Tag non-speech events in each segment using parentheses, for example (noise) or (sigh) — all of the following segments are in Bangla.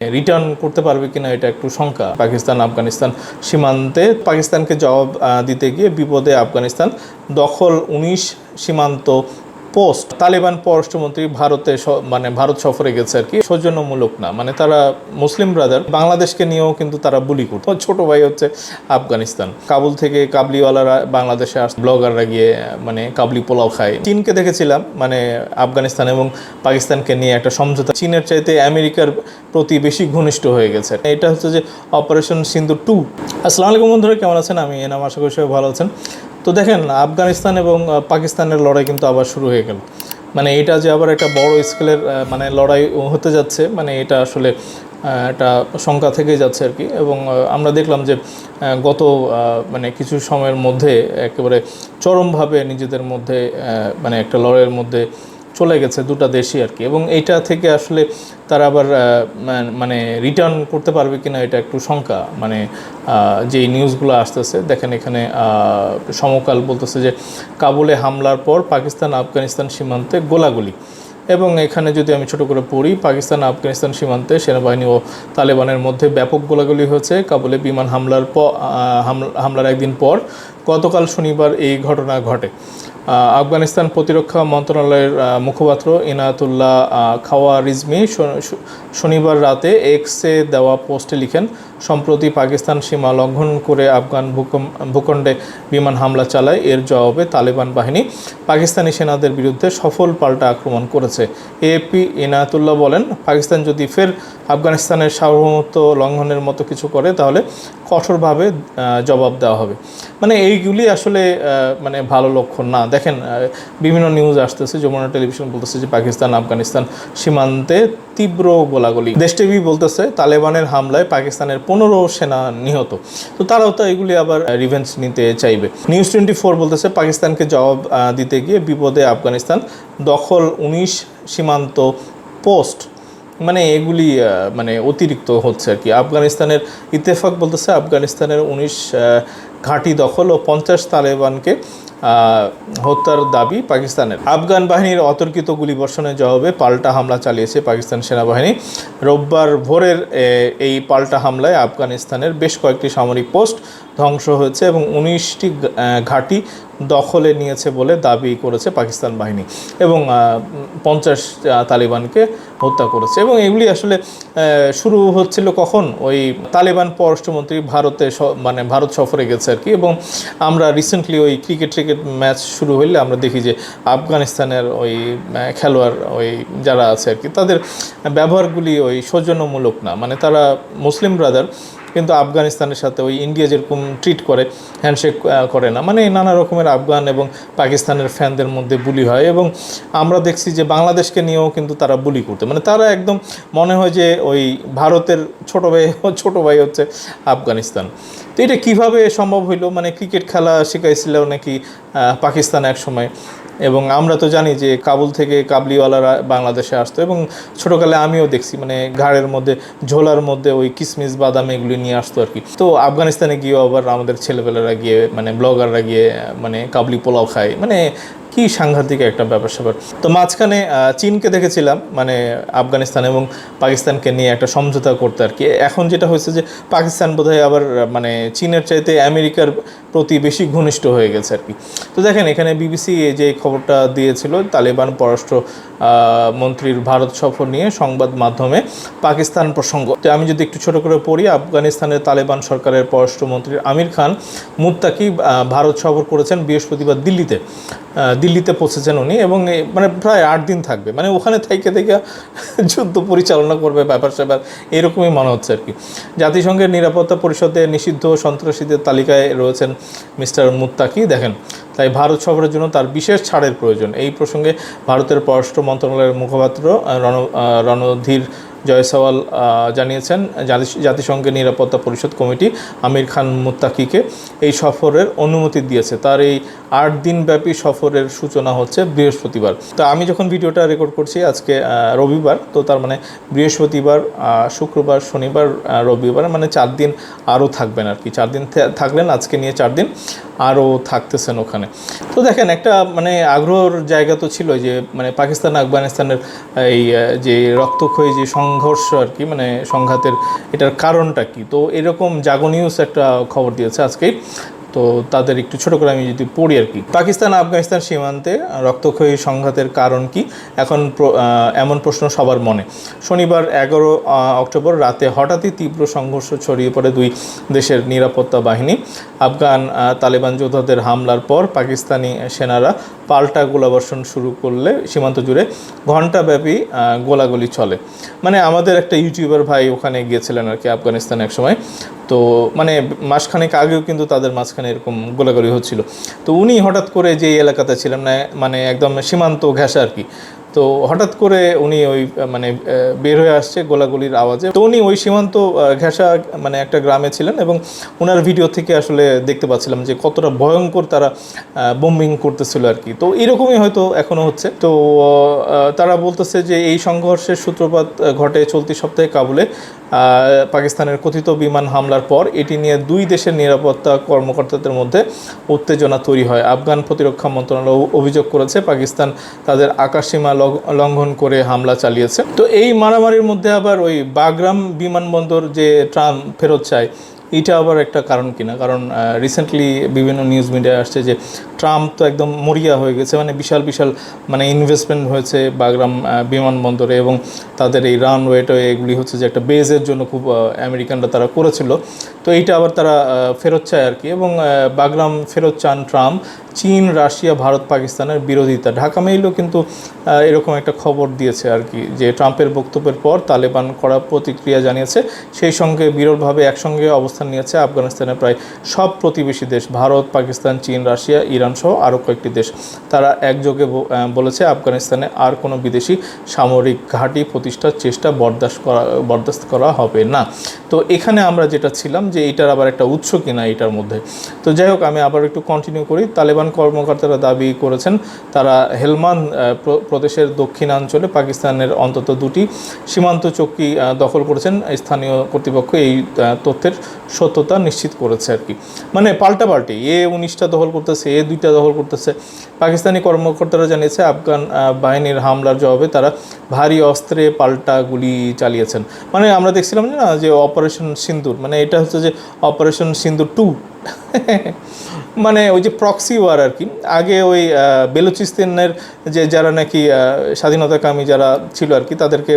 রিটার্ন করতে পারবে কিনা এটা একটু শঙ্কা। পাকিস্তান, আফগানিস্তান সীমান্তে পাকিস্তানকে জবাব দিতে গিয়ে বিপদে আফগানিস্তান দখল। উনিশ সীমান্ত পোস্ট। তালিবান পররাষ্ট্রমন্ত্রী ভারতে মানে ভারত সফরে গেছে আর কি। সৌজন্যমূলক না মানে তারা মুসলিম ব্রাদার বাংলাদেশকে নিয়েও কিন্তু তারা বুলি করতো। ছোট ভাই হচ্ছে আফগানিস্তান। কাবুল থেকে কাবলিওয়ালারা বাংলাদেশে আস ব্লগাররা গিয়ে মানে কাবলি পোলাও খায়। চীনকে দেখেছিলাম মানে আফগানিস্তান এবং পাকিস্তানকে নিয়ে একটা সমঝোতা। চীনের চাইতে আমেরিকার প্রতি বেশি ঘনিষ্ঠ হয়ে গেছে। এটা হচ্ছে যে অপারেশন সিন্ধু টু আসসালামু আলাইকুম বন্ধুরা, কেমন আছেন? আমি এনাম, আশা করি সবাই ভালো আছেন। তো দেখেন, আফগানিস্তান এবং পাকিস্তানের লড়াই কিন্তু আবার শুরু হয়ে গেল। মানে এটা যে আবার একটা বড় স্কেলের মানে লড়াই হতে যাচ্ছে মানে এটা আসলে একটা শঙ্কা থেকে যাচ্ছে আর কি। এবং আমরা দেখলাম যে গত মানে কিছু সময়ের মধ্যে একেবারে চরমভাবে নিজেদের মধ্যে মানে একটা লড়াইয়ের মধ্যে চলে গেছে দুটা দেশই আর কি। এবং এইটা থেকে আসলে তারা আবার মানে রিটার্ন করতে পারবে কিনা এটা একটু শঙ্কা। মানে যে নিউজগুলো আসতেছে, দেখেন এখানে সমকাল বলতেছে যে কাবুলে হামলার পর পাকিস্তান আফগানিস্তান সীমান্তে গোলাগুলি। এবং এখানে যদি আমি ছোট করে পড়ি, পাকিস্তান আফগানিস্তান সীমান্তে সেনাবাহিনী ও তালেবানের মধ্যে ব্যাপক গোলাগুলি হয়েছে। কাবুলে বিমান হামলার পর হামলার একদিন পর গতকাল শনিবার এই ঘটনা ঘটে। আফগানিস্তান প্রতিরক্ষা মন্ত্রণালয়ের মুখপাত্র ইনায়াতুল্লাহ খাওয়া রিজমি শনিবার রাতে এক্সে দেওয়া পোস্টে লিখেন সম্প্রতি পাকিস্তান সীমা লঙ্ঘন করে আফগান ভূখণ্ডে বিমান হামলা চালায়। এর জবাবে তালেবান বাহিনী পাকিস্তানি সেনাদের বিরুদ্ধে সফল পাল্টা আক্রমণ করেছে। এএপি ইনায়াতুল্লাহ বলেন, পাকিস্তান যদি ফের আফগানিস্তানের সার্বভৌমত্ব লঙ্ঘনের মতো কিছু করে, তাহলে কঠোরভাবে জবাব দেওয়া হবে। মানে এইগুলি আসলে মানে ভালো লক্ষণ না। দেখেন বিভিন্ন নিউজ আসতেছে, যমুনা টেলিভিশন বলতেছে যে পাকিস্তান, আফগানিস্তান সীমান্তে তীব্র গোলাগুলি। দেশ টিভি বলতেছে, তালেবানের হামলায় পাকিস্তানের পনেরো সেনা নিহত। তো তারাও তো এগুলি আবার রিভেঞ্জ নিতে চাইবে। নিউজ টোয়েন্টি ফোর বলতেছে, পাকিস্তানকে জবাব দিতে গিয়ে বিপদে আফগানিস্তান। দখল উনিশ সীমান্ত পোস্ট মানে এগুলি মানে অতিরিক্ত হচ্ছে আর কি। আফগানিস্তানের ইত্তেফাক বলতেছে, আফগানিস্তানের উনিশ ঘাঁটি দখল ও পঞ্চাশ তালেবানকে হত্যার দাবি পাকিস্তানের। আফগান বাহিনীর অতর্কিত গুলিবর্ষণের জবাবে পাল্টা হামলা চালিয়েছে পাকিস্তান সেনাবাহিনী। রোববার ভোরের এই পাল্টা হামলায় আফগানিস্তানের বেশ কয়েকটি সামরিক পোস্ট ধ্বংস হয়েছে এবং উনিশটি ঘাঁটি দখলে নিয়েছে বলে দাবি করেছে পাকিস্তান বাহিনী এবং পঞ্চাশ তালিবানকে হত্যা করেছে। এবং এগুলি আসলে শুরু হচ্ছিল কখন? ওই তালিবান পররাষ্ট্রমন্ত্রী ভারতে মানে ভারত সফরে গেছে আর কি। এবং আমরা রিসেন্টলি ওই ক্রিকেট ক্রিকেট ম্যাচ শুরু হইলে আমরা দেখি যে আফগানিস্তানের ওই খেলোয়াড় ওই যারা আছে আর কি, তাদের ব্যবহারগুলি ওই সৌজন্যমূলক না। মানে তারা মুসলিম ব্রাদার কিন্তু আফগানিস্তানের সাথে ওই ইন্ডিয়া যেরকম ট্রিট করে হ্যান্ডশেক করে না। মানে নানা রকমের আফগান এবং পাকিস্তানের ফ্যানদের মধ্যে বুলি হয় এবং আমরা দেখছি যে বাংলাদেশকে নিয়েও কিন্তু তারা বুলি করতে। মানে তারা একদম মনে হয় যে ওই ভারতের ছোট ভাই ছোট ভাই হচ্ছে আফগানিস্তান। তো এটা কীভাবে সম্ভব হইল? মানে ক্রিকেট খেলা শিখাইছিল নাকি পাকিস্তান এক সময়? এবং আমরা তো জানি যে কাবুল থেকে কাবলিওয়ালারা বাংলাদেশে আসতো এবং ছোটোকালে আমিও দেখছি মানে ঘাড়ের মধ্যে, ঝোলার মধ্যে ওই কিসমিস, বাদাম এগুলি নিয়ে আসতো আর কি। তো আফগানিস্তানে গিয়েও আবার আমাদের ছেলেপেলেরা গিয়ে মানে ব্লগাররা গিয়ে মানে কাবলি পোলাও খায় মানে কি সাংঘাতিক একটা ব্যাপার স্যাপার। তো মাঝখানে চীনকে দেখেছিলাম মানে আফগানিস্তান এবং পাকিস্তানকে নিয়ে একটা সমঝোতা করতে আর কি। এখন যেটা হয়েছে যে, পাকিস্তান বোধহয় আবার মানে চীনের চাইতে আমেরিকার প্রতি বেশি ঘনিষ্ঠ হয়ে গেছে আর কি। তো দেখেন, এখানে বিবিসি যে খবরটা দিয়েছিল, তালেবান পররাষ্ট্র মন্ত্রীর ভারত সফর নিয়ে সংবাদ মাধ্যমে পাকিস্তান প্রসঙ্গ। তো আমি যদি একটু ছোট করে পড়ি, আফগানিস্তানের তালেবান সরকারের পররাষ্ট্রমন্ত্রী আমির খান মুত্তাকি ভারত সফর করেছেন বৃহস্পতিবার দিল্লিতে। দিল্লিতে পৌঁছেছেন উনি এবং মানে প্রায় আট দিন থাকবে। মানে ওখানে থেকে থেকে যুদ্ধ পরিচালনা করবে ব্যাপার স্যাপার, এরকমই মনে হচ্ছে আর কি। জাতিসংঘের নিরাপত্তা পরিষদে নিষিদ্ধ সন্ত্রাসীদের তালিকায় রয়েছেন মিস্টার মুত্তাকি, দেখেন। তাই ভারত সফরের জন্য তার বিশেষ ছাড়ের প্রয়োজন। এই প্রসঙ্গে ভারতের পররাষ্ট্র মন্ত্রণালয়ের মুখপাত্র রণ রণধীর জয়সওয়াল জানিয়েছেন জাতিসংঘের নিরাপত্তা পরিষদ কমিটি আমির খান মুত্তাকিকে এই সফরের অনুমতি দিয়েছে। তার এই আট দিনব্যাপী সফরের সূচনা হচ্ছে বৃহস্পতিবার। তো আমি যখন ভিডিওটা রেকর্ড করছি আজকে রবিবার, তো তার মানে বৃহস্পতিবার শুক্রবার, শনিবার রবিবার মানে চার দিন আরও থাকবেন আর কি। চার দিন থাকলেন, আজকে নিয়ে চার দিন। আরও থাকতেছেন ওখানে। তো দেখেন একটা মানে আগ্রহর জায়গা তো ছিল যে মানে পাকিস্তান আফগানিস্তানের এই যে রক্তক্ষয়ী যে সংঘর্ষ আর কি মানে সংঘাতের এটার কারণটা কি? তো এরকম জাগো নিউজ একটা খবর দিয়েছে আজকেই। তো তাদের একটু ছোট করে আমি যদি পড়ি আর কি। পাকিস্তান আফগানিস্তান সীমান্তে রক্তক্ষয়ী সংঘাতের কারণ কি? এখন এমন প্রশ্ন সবার মনে। শনিবার এগারো অক্টোবর রাতে হঠাৎই তীব্র সংঘর্ষ ছড়িয়ে পড়ে দুই দেশের নিরাপত্তা বাহিনী। আফগান তালেবান যোদ্ধাদের হামলার পর পাকিস্তানি সেনারা পাল্টা গোলাবর্ষণ শুরু করলে সীমান্ত জুড়ে ঘণ্টাব্যাপী গোলাগুলি চলে। মানে আমাদের একটা ইউটিউবার ভাই ওখানে গিয়েছিলেন আর কি আফগানিস্তানে এক সময়। তো মানে মাসখানেক আগেও কিন্তু তাদের মাঝখানে এরকম গোলাগুলি হচ্ছিল। তো উনি হঠাৎ করে যে এলাকাতে ছিলেন মানে একদম সীমান্ত ঘেঁষা আর কি তো হঠাৎ করে উনি ওই মানে বের হয়ে আসছে গোলাগুলির আওয়াজে। তো উনি ওই সীমান্ত ঘেঁষা মানে একটা গ্রামে ছিলেন এবং ওনার ভিডিও থেকে আসলে দেখতে পাচ্ছিলাম যে কতটা ভয়ঙ্কর তারা বোম্বিং করতেছিল আর কি। তো এরকমই হয়তো এখনও হচ্ছে। তো তারা বলতেছে যে এই সংঘর্ষের সূত্রপাত ঘটে চলতি সপ্তাহে কাবুলে। পাকিস্তানের কথিত বিমান হামলার পর এটি নিয়ে দুই দেশের নিরাপত্তা কর্মকর্তাদের মধ্যে উত্তেজনা তৈরি হয়। আফগান প্রতিরক্ষা মন্ত্রণালয় অভিযোগ করেছে, পাকিস্তান তাদের আকাশসীমা লঙ্ঘন করে হামলা চালিয়েছে। তো এই মারামারির মধ্যে আবার ওই বাগরাম বিমানবন্দর যে ট্রাম ফেরত চায় এটা আবার একটা কারণ কিনা? কারণ রিসেন্টলি বিভিন্ন নিউজ মিডিয়ায় আসছে যে ট্রাম্প তো একদম মরিয়া হয়ে গেছে মানে বিশাল বিশাল মানে ইনভেস্টমেন্ট হয়েছে বাগরাম বিমানবন্দরে এবং তাদের এই রানওয়েটা এগুলি হচ্ছে যে একটা বেজের জন্য খুব আমেরিকানরা তারা করেছিল। তো এইটা আবার তারা ফেরত চায় আর কি। এবং বাগরাম ফেরত চান ট্রাম্প। চীন, রাশিয়া, ভারত, পাকিস্তানের বিরোধিতা। ঢাকা মেইলও কিন্তু এরকম একটা খবর দিয়েছে আর কি, যে ট্রাম্পের বক্তব্যের পর তালেবান করা প্রতিক্রিয়া জানিয়েছে। সেই সঙ্গে বিরলভাবে একসঙ্গে অবস্থান নিয়েছে আফগানিস্তানের প্রায় সব প্রতিবেশী দেশ। ভারত, পাকিস্তান, চীন, রাশিয়া, ইরান সহ আরও কয়েকটি দেশ। তারা একযোগে বলেছে, আফগানিস্তানে আর কোনো বিদেশি সামরিক ঘাঁটি প্রতিষ্ঠার চেষ্টা বরদাস্ত করা বরদাস্ত করা হবে না। তো এখানে আমরা যেটা ছিলাম যে এটার আবার একটা উৎস কিনা এটার মধ্যে। তো যাই হোক, আমি আবার একটু কন্টিনিউ করি। তালেবান কর্মকর্তারা দাবি করেছেন, তারা হেলমান প্র- প্রদেশের দক্ষিণাঞ্চলে পাকিস্তানের অন্তত দুটি সীমান্ত চৌকি দখল করেছেন। স্থানীয় কর্তৃপক্ষ এই তথ্যের সত্যতা নিশ্চিত করেছে আর কি। মানে পাল্টাপাল্টি, এ উনিশটা দখল করতেছে, এ দুইটা দখল করতেছে। পাকিস্তানি কর্মকর্তারা জানিয়েছে, আফগান বাহিনীর হামলার জবাবে তারা ভারী অস্ত্রে পাল্টা গুলি চালিয়েছেন। মানে আমরা দেখছিলাম না যে অপারেশন সিন্দুর মানে এটা হচ্ছে যে অপারেশন সিন্ধু টু (laughs) মানে ওই যে প্রক্সি ওয়ার আর কি আগে ওই বেলুচিস্তানের যে যারা নাকি স্বাধীনতাকামী যারা ছিল আর কি তাদেরকে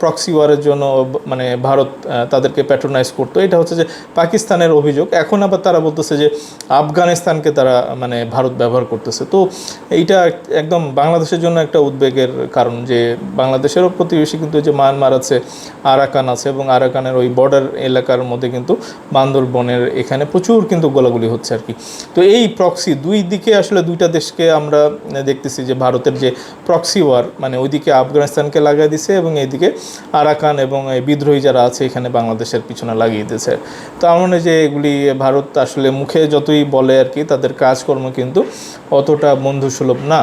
প্রক্সি ওয়ারের জন্য মানে ভারত তাদেরকে প্যাট্রোনাইজ করতো। এটা হচ্ছে যে পাকিস্তানের অভিযোগ। এখন আবার তারা বলতেছে যে আফগানিস্তানকে তারা মানে ভারত ব্যবহার করতেছে। তো এইটা একদম বাংলাদেশের জন্য একটা উদ্বেগের কারণ যে বাংলাদেশেরও প্রতিবেশী কিন্তু যে মায়ানমার আছে, আরাকান আছে এবং আরাকানের ওই বর্ডার এলাকার মধ্যে কিন্তু বান্দরবনের এখানে প্রচুর কিন্তু গোলাগুলি হচ্ছে আর কি। তো এই প্রক্সি দুই দিকে আসলে দুইটা দেশকে আমরা দেখতেছি যে ভারতের যে প্রক্সি ওয়ার মানে ওইদিকে আফগানিস্তানকে লাগিয়ে দিছে এবং এইদিকে আরাকান এবং বিদ্রোহী যারা আছে এখানে বাংলাদেশের পিছনে লাগিয়ে দিয়েছে। তো আমার মনে যে এগুলি ভারত আসলে মুখে যতই বলে আর কি, তাদের কাজকর্ম কিন্তু অতটা বন্ধুসুলভ না।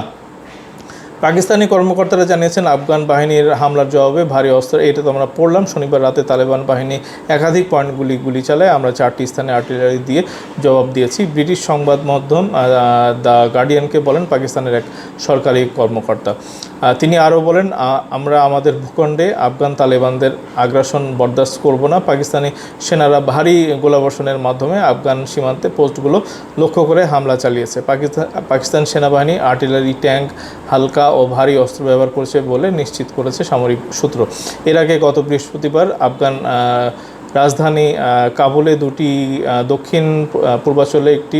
পাকিস্তানি কর্মকর্তারা জানিয়েছেন, আফগান বাহিনীর হামলার জবাবে ভারী অস্ত্র, এটা তো আমরা পড়লাম। শনিবার রাতে তালেবান বাহিনী একাধিক পয়েন্টগুলি গুলি চালায়। আমরা চারটি স্থানে আর্টিলারি দিয়ে জবাব দিয়েছি। ব্রিটিশ সংবাদ মাধ্যম দ্য গার্ডিয়ানকে বলেন, পাকিস্তানের এক সরকারি কর্মকর্তা। তিনি আরও বলেন আমরা আমাদের ভূখণ্ডে আফগান তালেবানদের আগ্রাসন বরদাস্ত করব না। পাকিস্তানি সেনারা ভারী গোলাবর্ষণের মাধ্যমে আফগান সীমান্তে পোস্টগুলো লক্ষ্য করে হামলা চালিয়েছে। পাকিস্তান পাকিস্তান সেনাবাহিনী আর্টিলারি ট্যাঙ্ক হালকা ও ভারী অস্ত্র ব্যবহার করেছে বলে নিশ্চিত করেছে সামরিক সূত্র। এর আগে গত বৃহস্পতিবার আফগান রাজধানী কাবুলে দুটি দক্ষিণ পূর্বাঞ্চলে একটি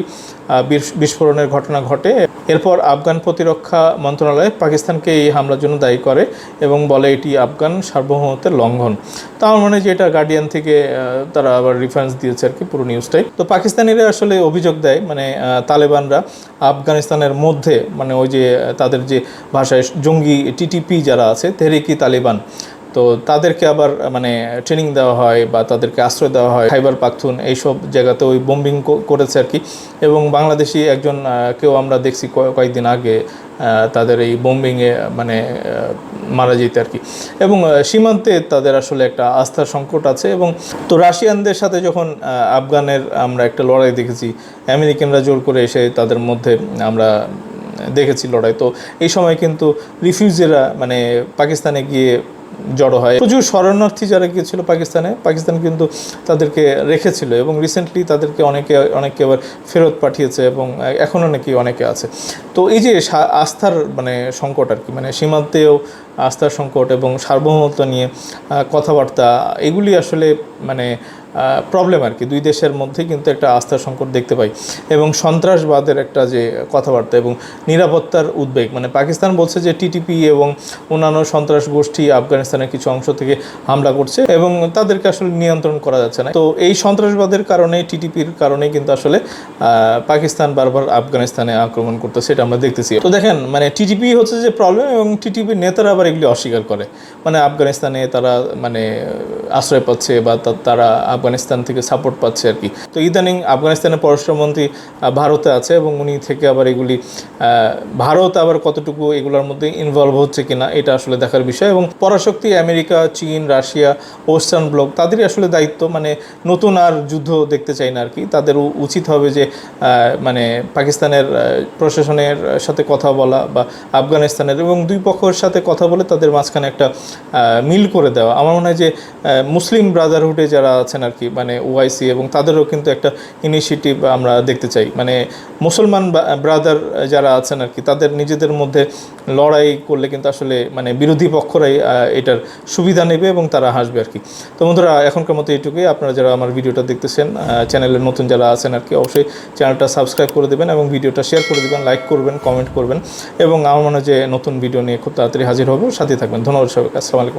বিস্ফোরণের ঘটনা ঘটে। এরপর আফগান প্রতিরক্ষা মন্ত্রণালয় পাকিস্তানকে এই হামলার জন্য দায়ী করে এবং বলে এটি আফগান সার্বভৌমত্বের লঙ্ঘন। তা আমার মনে হয় যে এটা গার্ডিয়ান থেকে তারা আবার রিফারেন্স দিয়েছে আর কি পুরো নিউজটাই তো পাকিস্তানিরা আসলে অভিযোগ দেয় মানে তালেবানরা আফগানিস্তানের মধ্যে মানে ওই যে, তাদের যে ভাষায় জঙ্গি টিটিপি যারা আছে, তেহরিকি তালিবান তো তাদেরকে আবার মানে ট্রেনিং দেওয়া হয় বা তাদেরকে আশ্রয় দেওয়া হয় খাইবার পাখতুন এইসব জায়গাতে ওই বোম্বিং করেছে আর কি। এবং বাংলাদেশি একজন কেউ আমরা দেখছি কয়- কয়েকদিন আগে তাদের এই বোম্বিংয়ে মানে মারা যেতে আর কি। এবং সীমান্তে তাদের আসলে একটা আস্থার সংকট আছে এবং তো রাশিয়ানদের সাথে যখন আফগানের আমরা একটা লড়াই দেখেছি, আমেরিকানরা জোর করে এসে তাদের মধ্যে আমরা দেখেছি লড়াই। তো এই সময় কিন্তু রিফিউজিরা মানে পাকিস্তানে গিয়ে জড়ো হয়। প্রচুর শরণার্থী যারা গিয়েছিল পাকিস্তানে, পাকিস্তান কিন্তু তাদেরকে রেখেছিল এবং রিসেন্টলি তাদেরকে অনেকে অনেকে আবার ফেরত পাঠিয়েছে এবং এখনও নাকি অনেকে আছে। তো এই যে আস্থার মানে সংকট আর কি মানে সীমান্তেও আস্থার সংকট এবং সার্বভৌমত্ব নিয়ে কথাবার্তা, এগুলি আসলে মানে প্রবলেম আর কি। দুই দেশের মধ্যে কিন্তু একটা আস্থার সংকট দেখতে পাই। এবং সন্ত্রাসবাদের একটা যে কথাবার্তা এবং নিরাপত্তার উদ্বেগ মানে পাকিস্তান বলছে যে টিটিপি এবং অন্যান্য সন্ত্রাস গোষ্ঠী আফগানিস্তানের কিছু অংশ থেকে হামলা করছে এবং তাদেরকে আসলে নিয়ন্ত্রণ করা যাচ্ছে না। তো এই সন্ত্রাসবাদের কারণে টিটিপির কারণে কিন্তু আসলে পাকিস্তান বারবার আফগানিস্তানে আক্রমণ করতে সেটা আমরা দেখতেছি। তো দেখেন মানে টিটিপি হচ্ছে যে প্রবলেম এবং টিটিপির নেতারা আবার এগুলি অস্বীকার করে। মানে আফগানিস্তানে তারা মানে আশ্রয় পাচ্ছে বা তারা আফগানিস্তান থেকে সাপোর্ট পাচ্ছে আর কি। তো ইদানিং আফগানিস্তানের পররাষ্ট্রমন্ত্রী ভারতে আছে এবং উনি থেকে আবার এগুলি ভারত আবার কতটুকু এগুলোর মধ্যে ইনভলভ হচ্ছে কিনা, এটা আসলে দেখার বিষয়। এবং পরাশক্তি আমেরিকা, চীন, রাশিয়া, ওয়েস্টার্ন ব্লক, তাদেরই আসলে দায়িত্ব। মানে নতুন আর যুদ্ধ দেখতে চাই না আর কি। তাদের উচিত হবে যে মানে পাকিস্তানের প্রশাসনের সাথে কথা বলা বা আফগানিস্তানের এবং দুই পক্ষের সাথে কথা বলে তাদের মাঝখানে একটা মিল করে দেওয়া। আমার মনে হয় যে মুসলিম ব্রাদারহুডে যারা আছেন আর কি মানে ওআইসি এবং তাদেরও কিন্তু একটা ইনিশিয়েটিভ আমরা দেখতে চাই। মানে মুসলমান ব্রাদার যারা আছেন আর কি, তাদের নিজেদের মধ্যে লড়াই করলে কিন্তু আসলে মানে বিরোধী পক্ষরাই এটার সুবিধা নেবে এবং তারা হাসবে আর কি। তো বন্ধুরা, এখনকার মতো এইটুকুই। আপনারা যারা আমার ভিডিওটা দেখতেছেন চ্যানেলের নতুন যারা আছেন আর কি, অবশ্যই চ্যানেলটা সাবস্ক্রাইব করে দেবেন এবং ভিডিওটা শেয়ার করে দেবেন, লাইক করবেন, কমেন্ট করবেন এবং আমার মনে হয় যে নতুন ভিডিও নিয়ে খুব তাড়াতাড়ি হাজির হব। সাথে থাকবেন। ধন্যবাদ সবাইকে। আসসালামু